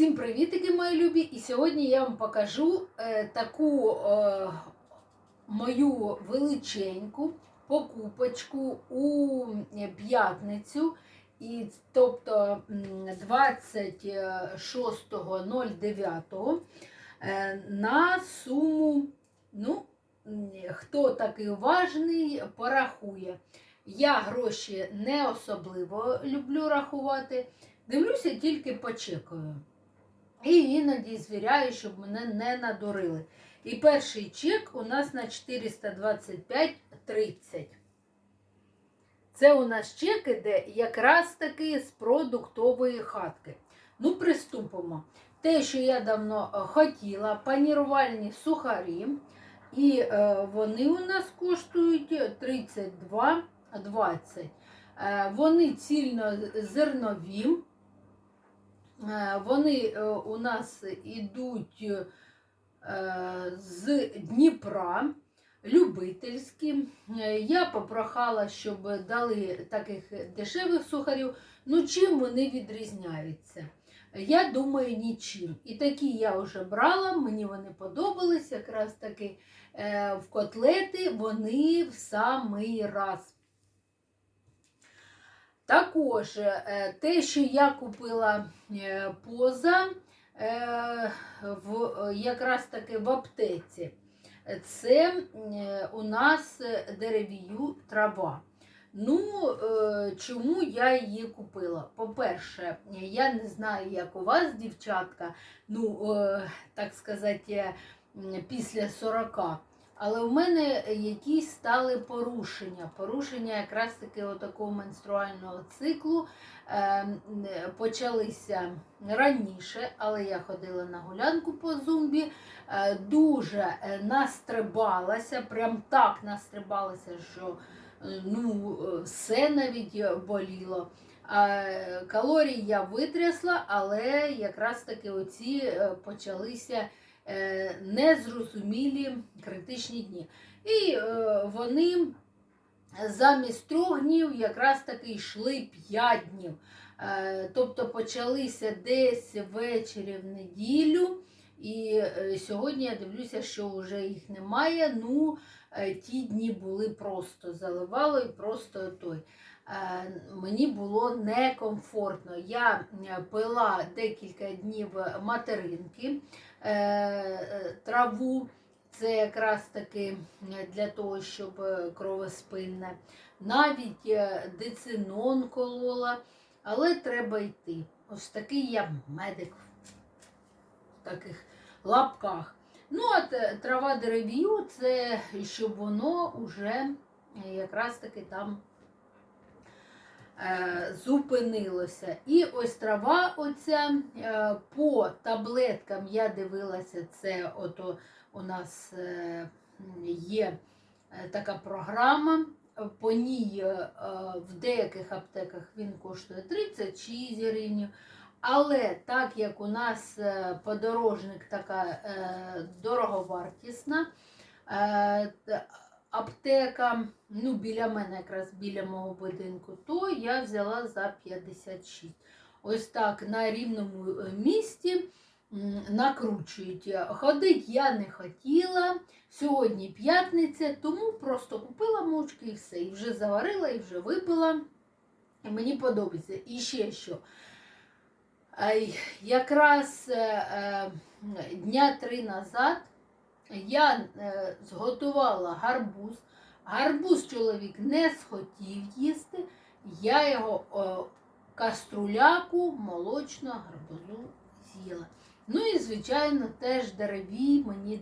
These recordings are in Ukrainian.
Всім привітики, мої любі! І сьогодні я вам покажу е, таку е, мою величеньку покупочку у п'ятницю, і, тобто 26.09 е, на суму, ну, хто такий уважний, порахує. Я гроші не особливо люблю рахувати. Дивлюся тільки по. І іноді звіряю, щоб мене не надурили. І перший чек у нас на 425,30. Це у нас чек іде якраз таки з продуктової хатки. Ну, приступимо. Те, що я давно е, хотіла, панірувальні сухарі. І е, вони у нас коштують 32,20. Е, вони цільнозернові. Е, Вони е, у нас ідуть е, з Дніпра, любительські. Я попрохала, щоб дали таких дешевих сухарів. Ну, чим вони відрізняються? Я думаю, нічим. І такі я вже брала, мені вони подобались, якраз таки в котлети вони в самий раз. Також е, те, що я купила е, поза е, в, якраз таки в аптеці, це у нас деревію трава. Ну, чому я її купила? По-перше, я не знаю, як у вас, дівчатка, ну, так сказати, після 40. Але в мене якісь стали порушення. Порушення якраз таки такого менструального циклу е, почалися раніше, але я ходила на гулянку по зумбі, е, дуже е, настрибалася, прям так настрибалася, що е, ну, все навіть боліло. Калорій я витрясла, але якраз таки оці почалися незрозумілі критичні дні. І е, вони замість трьох днів якраз таки йшли п'ять днів. Е, Тобто почалися десь ввечері в неділю. І е, сьогодні я дивлюся, що вже їх немає. Ну, е, ті дні були просто заливало і просто той. Е, Мені було некомфортно. Я е, пила декілька днів материнки, е, е, траву. Це якраз таки для того, щоб е, кровоспинне. Навіть е, децинон колола, але треба йти. Ось такий я медик в таких лапках. Ну, а трава дерев'ю це щоб воно вже якраз таки там е, зупинилося. І ось трава оця е, по таблеткам я дивилася, це ото у нас е, є е, така програма. По ній е, в деяких аптеках він коштує 36 гривень. Але так як у нас е, подорожник така е, дороговартісна, е, аптека, ну, біля мене, якраз біля мого будинку, то я взяла за 56. Ось так на рівному е, місці накручують. Ходить я не хотіла. Сьогодні п'ятниця, тому просто купила мучки і все. І вже заварила, і вже випила. І мені подобається. І ще що. Якраз е, е, дня три назад я е, зготувала гарбуз. Гарбуз чоловік не схотів їсти. Я його о, каструляку молочного гарбузу з'їла. Ну і, звичайно, теж деревій мені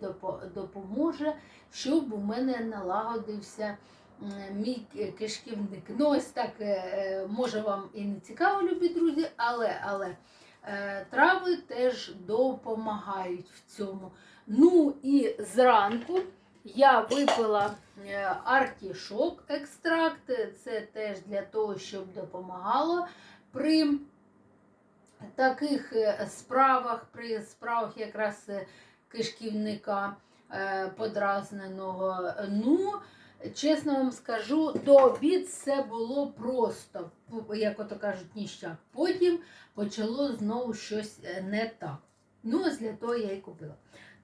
допоможе, щоб у мене налагодився мій кишківник. Ну, ось так, е, е, може вам і не цікаво, любі друзі, але, але е, трави теж допомагають в цьому. Ну і зранку я випила е, артішок екстракт. Це теж для того, щоб допомагало при таких е, справах, при справах якраз е, кишківника подразненого. Ну, чесно вам скажу, до обід все було просто, як ото кажуть, ніщак. Потім почало знову щось не так. Ну, ось для того я і купила.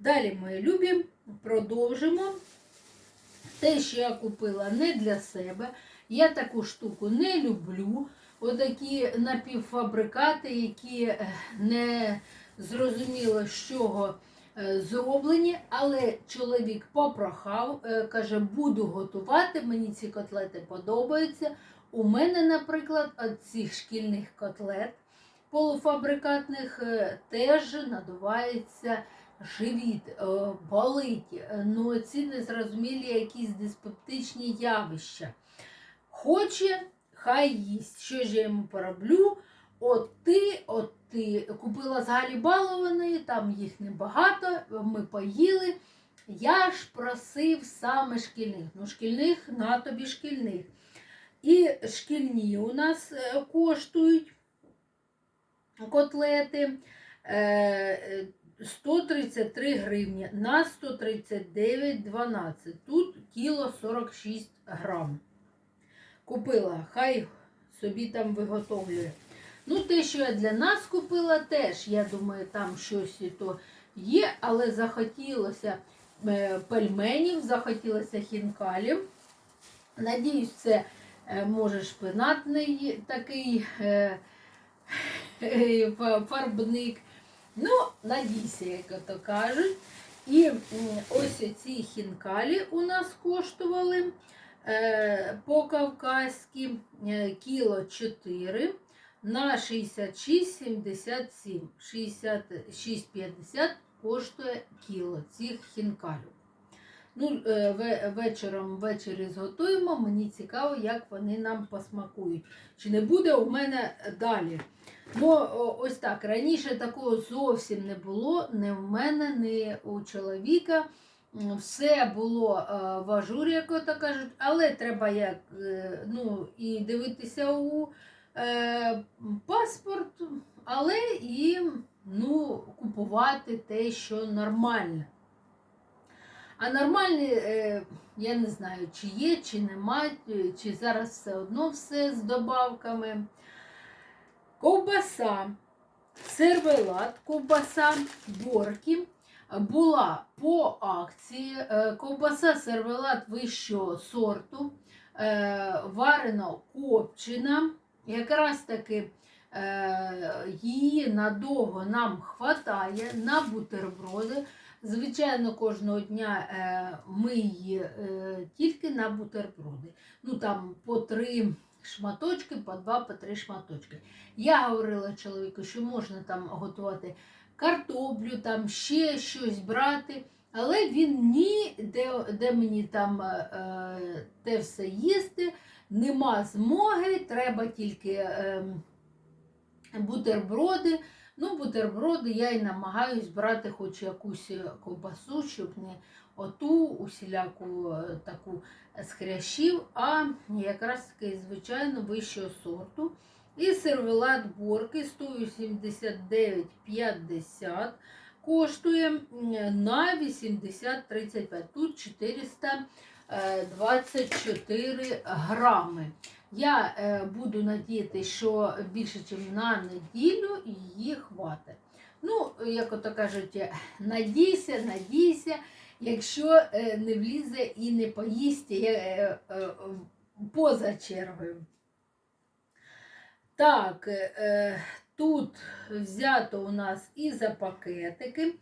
Далі, мої любі, продовжимо. Те, що я купила не для себе. Я таку штуку не люблю. Отакі напівфабрикати, які е, не зрозуміло, з чого е, зроблені, але чоловік попрохав, е, каже, буду готувати, мені ці котлети подобаються. У мене, наприклад, від цих шкільних котлет полуфабрикатних теж надувається живіт, е, болить, е, ну ці незрозумілі якісь диспептичні явища. Хоче, хай їсть. Що ж я йому пороблю? От ти, от ти купила з Галі там їх небагато, ми поїли. Я ж просив саме шкільних. Ну, шкільних на тобі шкільних. І шкільні у нас е, коштують котлети 133 гривні на 139,12. Тут кіло 46 грам. Купила, хай собі там виготовлює. Ну, те, що я для нас купила, теж, я думаю, там щось то є, але захотілося е, пельменів, захотілося хінкалів. Надіюсь, це е, може шпинатний такий е, фа- фарбник. Ну, надійся, як то кажуть. І ось ці хінкалі у нас коштували е, по-кавказьки е, кіло 4 на 66,77. 66,50 коштує кіло цих хінкалів. Ну, е, вечором ввечері зготуємо. Мені цікаво, як вони нам посмакують. Чи не буде у мене далі? Ну, ось так. Раніше такого зовсім не було. Ні в мене, ні у чоловіка. Все було е, в ажурі, як ото кажуть, але треба як, е, ну, і дивитися у паспорт, але і ну, купувати те, що нормальне. А нормальні, е, я не знаю, чи є, чи нема, е, чи зараз все одно все з добавками. Ковбаса, сервелат, ковбаса, борки була по акції. Е, Ковбаса сервелат вищого сорту, варено копчена. Якраз таки її надовго нам хватає на бутерброди. Звичайно, кожного дня е, ми її е, тільки на бутерброди. Ну там по три шматочки, по два, по три шматочки. Я говорила чоловіку, що можна там готувати картоплю, там ще щось брати. Але він ні, де, де мені там е, те все їсти, нема змоги, треба тільки е, бутерброди. Ну, бутерброди я і намагаюсь брати хоч якусь ковбасу, щоб не оту усіляку е, таку з хрящів, а якраз таки звичайно вищого сорту. І сервелат борки 189,50 коштує на 80,35. Тут 424 грами. Я е, буду надіятися, що більше, ніж на неділю її хватить. Ну, як ото кажуть, надійся, надійся, якщо е, не влізе і не поїсть е, поза чергою. Так, тут взято у нас і за пакетики.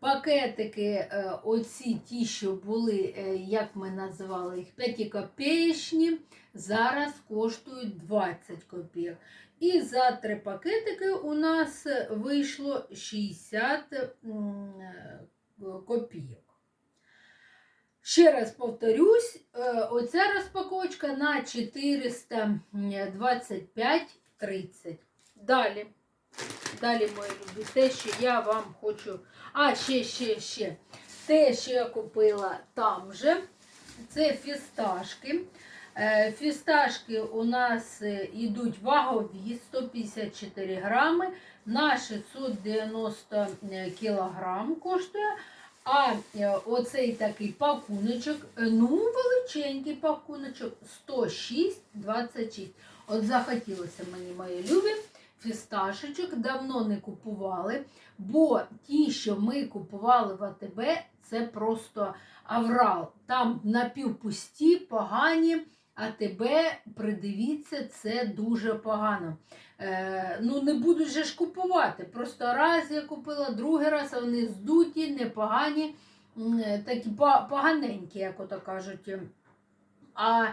Пакетики, оці ті, що були, як ми називали їх, 5 копеечні, зараз коштують 20 копійок. І за три пакетики у нас вийшло 60 е, копійок. Ще раз повторюсь, е, оця розпаковочка на 425,30. Далі. Далі, мої любі, те, що я вам хочу. А, ще, ще, ще. Те, що я купила там же, це фісташки. Е, Фісташки у нас е, йдуть вагові 154 грами на 690 кілограм коштує. А е, оцей такий пакуночок, е, ну, величенький пакуночок 106,26. От захотілося мені, мої любі, фісташечок давно не купували, бо ті, що ми купували в АТБ, це просто аврал. Там напівпусті, погані, а тебе придивіться, це дуже погано. Е, ну, не будуть же ж купувати. Просто раз я купила, другий раз а вони здуті, непогані, е, такі поганенькі, як ото кажуть. А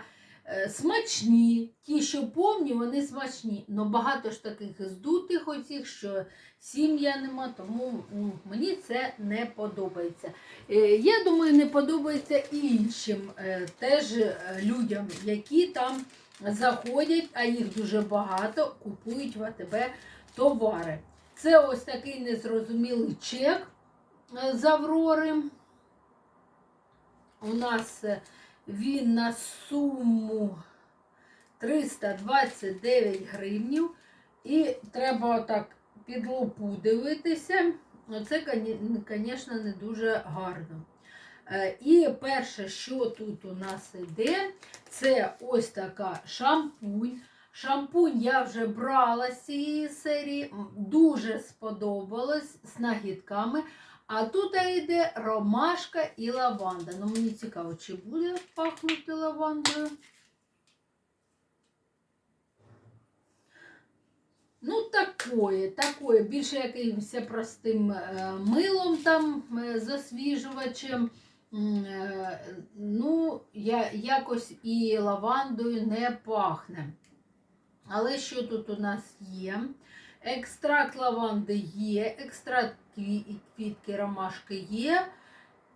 смачні, ті, що повні, вони смачні. Но багато ж таких здутих оцих, що сім'я нема, тому ну, мені це не подобається. Е, Я думаю, не подобається і іншим е, теж е, людям, які там заходять, а їх дуже багато, купують в АТБ товари. Це ось такий незрозумілий чек е, з Аврори. У нас е, він на суму 329 гривнів. І треба отак під лупу дивитися. Це, звісно, не дуже гарно. Е, І перше, що тут у нас йде, це ось така шампунь. Шампунь я вже брала з цієї серії, дуже сподобалось з нагідками. А тут йде ромашка і лаванда. Ну, мені цікаво, чи буде пахнути лавандою. Ну, такое, такое, більше якимось простим е, милом там, е, засвіжувачем. Е, Ну, я, якось і лавандою не пахне. Але що тут у нас є? Екстракт лаванди є, екстракт квітки ромашки є.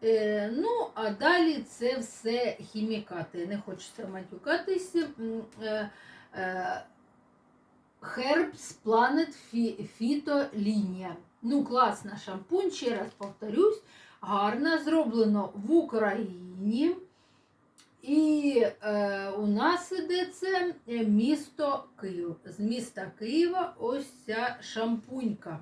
Е, ну, а далі це все хімікати. Не хочеться матюкатися. Е, е, Herbs Planet Phyto лінія. Ну, класна шампунь, ще раз повторюсь, гарно зроблено в Україні. І е, у нас іде це е, місто Київ. З міста Києва ось ця шампунька.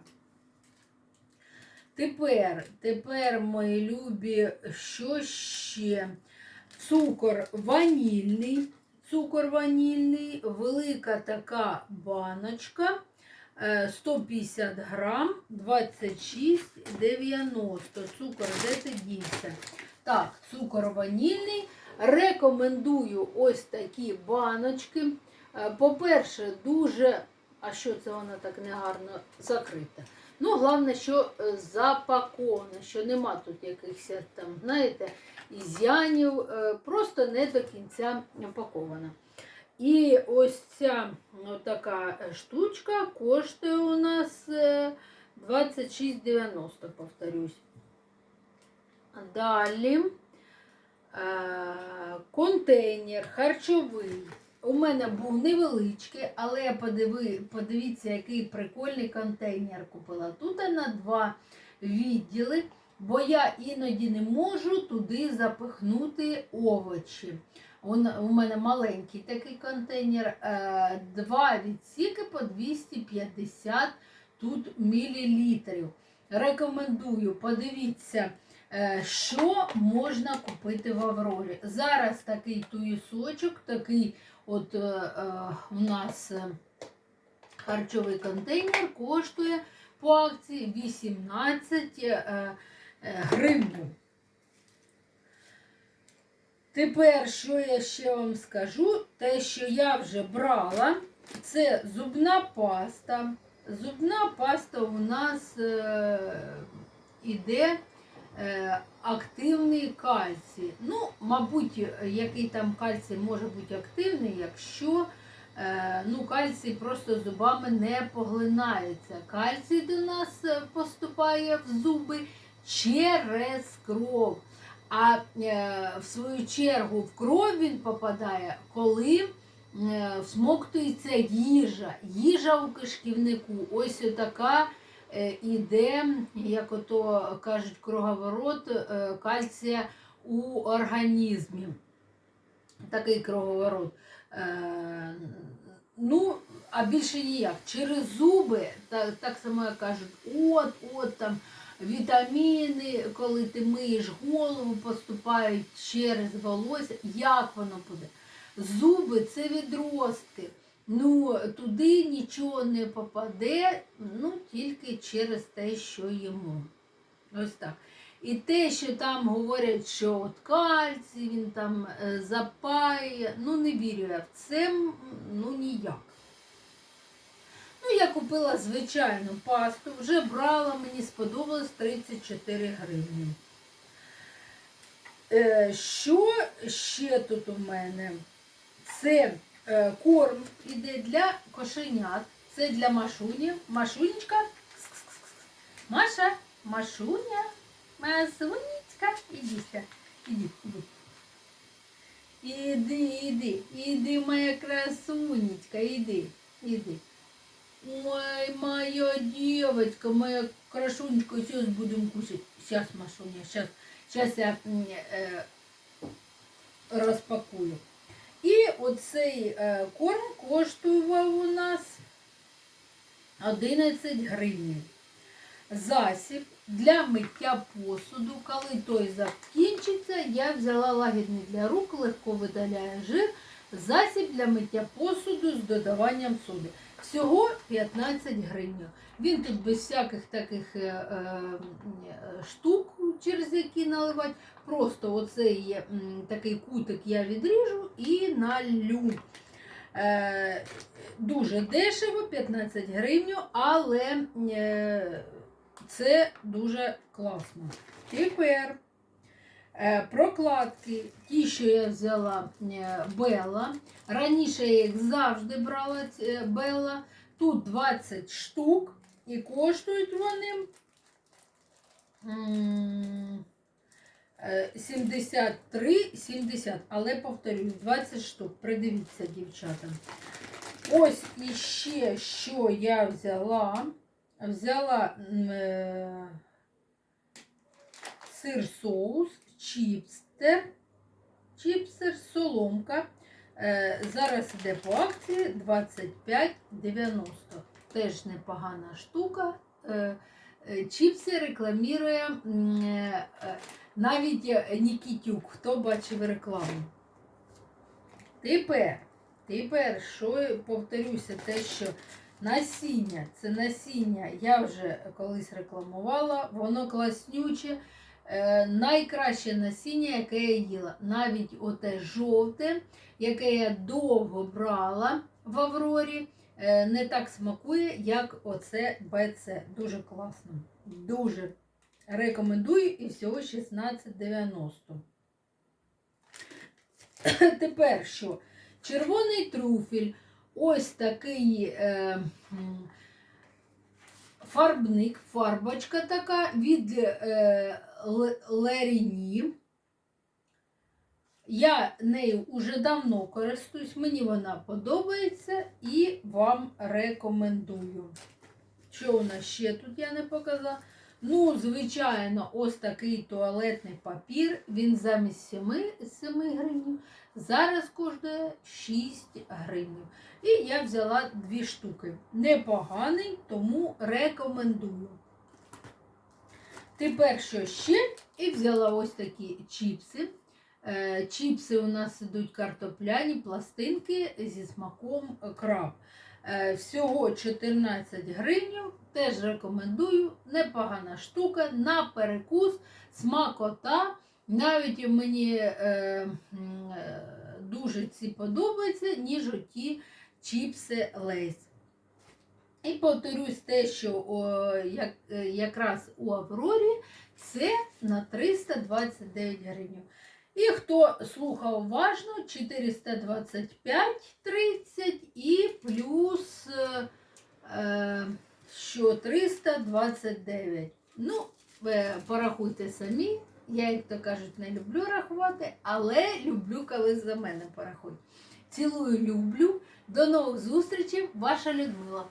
Тепер, тепер, мої любі, що ще? Цукор ванільний. Цукор ванільний, велика така баночка. е, 150 грам, 26,90. Цукор, де ти дівся? Так, цукор ванільний. Рекомендую ось такі баночки. Е, По-перше, дуже, а що це вона так негарно закрита? Ну, головне, що е, запакована, що нема тут якихось там, знаєте, ізянів, е, просто не до кінця упакована. І ось ця така штучка коштує у нас е, 26,90, повторюсь. Далі контейнер харчовий. У мене був невеличкий, але подиви, подивіться, який прикольний контейнер купила. Тут на два відділи, бо я іноді не можу туди запихнути овочі. У мене маленький такий контейнер, е, два відсіки по 250 тут мілілітрів. Рекомендую, подивіться, е, що можна купити в Аврорі. Зараз такий туїсочок, такий от е, е, у нас е, харчовий контейнер коштує по акції 18 е, е, гривень. Тепер, що я ще вам скажу, те, що я вже брала, це зубна паста. Зубна паста у нас е, іде е, активний кальцій. Ну, мабуть, який там кальцій може бути активний, якщо е, ну, кальцій просто зубами не поглинається. Кальцій до нас е, поступає в зуби через кров. А е, в свою чергу в кров він попадає, коли е, всмоктується їжа. Їжа у кишківнику. Ось така е, іде, як ото кажуть, круговорот е, кальція у організмі. Такий круговорот. Е, ну, а більше ніяк. Через зуби, так, так само як кажуть, от, от там вітаміни, коли ти миєш голову, поступають через волосся. Як воно буде? Зуби це відростки. Ну, туди нічого не попаде, ну, тільки через те, що йому. Ось так. І те, що там говорять, що от кальцій, він там е, запає, ну не вірю я в це, ну ніяк. Ну, я купила звичайну пасту, вже брала, мені сподобалось 34 гривні. Е, що ще тут у мене? Це корм іде для кошенят, це для Машуні. Машунечка. Маша, Машуня, Масунечка, сюди. Іди, іди. Іди, іди, іди, моя красунечка, іди, іди. Ой, моя девочка, моя красунечка, сейчас будем кушать. Сейчас, Машуня, сейчас, сейчас я м, е, розпакую. І оцей е, корм коштував у нас 11 гривень. Засіб для миття посуду. Коли той закінчиться, я взяла лагідний для рук, легко видаляє жир. Засіб для миття посуду з додаванням соди. Всього 15 гривень. Він тут без всяких таких е, е, штук, через які наливати. Просто оцей такий кутик я відріжу і налю. Е, дуже дешево, 15 гривень, але е, це дуже класно. Тепер е, прокладки, ті, що я взяла е, Белла. Раніше я їх завжди брала е, Белла. Тут 20 штук і коштують вони. м, е, 73,70, але повторюю, 20 штук. Придивіться, дівчата. Ось іще, що я взяла. Взяла е, сир соус, чіпстер, чіпстер, соломка. Е, зараз іде по акції 25,90. Теж непогана штука. Е, е, чіпси е, навіть Нікітюк, хто бачив рекламу. Тепер, тепер, що повторюся, те, що насіння, це насіння, я вже колись рекламувала, воно класнюче. Е, найкраще насіння, яке я їла. Навіть оте жовте, яке я довго брала в Аврорі, е, не так смакує, як оце БЦ. Дуже класно. Дуже рекомендую і всього 16,90. Тепер що? Червоний трюфель. Ось такий е, фарбник, фарбочка така від е, Леріні. Я нею уже давно користуюсь, мені вона подобається і вам рекомендую. Що у нас ще тут я не показала? Ну, звичайно, ось такий туалетний папір. Він замість 7, 7 гривень. Зараз коштує 6 гривень. І я взяла дві штуки. Непоганий, тому рекомендую. Тепер що ще? І взяла ось такі чіпси. Е, Чіпси у нас ідуть картопляні пластинки зі смаком краб. Е, Всього 14 гривень. Теж рекомендую. Непогана штука на перекус, смакота. Навіть мені е, е, дуже ці подобаються, ніж оті чіпси Лейс. І повторюсь те, що о, як, е, якраз у Аврорі це на 329 гривень. І хто слухав уважно, 425,30 і плюс е, е, що 329. Ну, порахуйте самі. Я, як то кажуть, не люблю рахувати, але люблю, коли за мене порахують. Цілую, люблю. До нових зустрічей, ваша Людмила.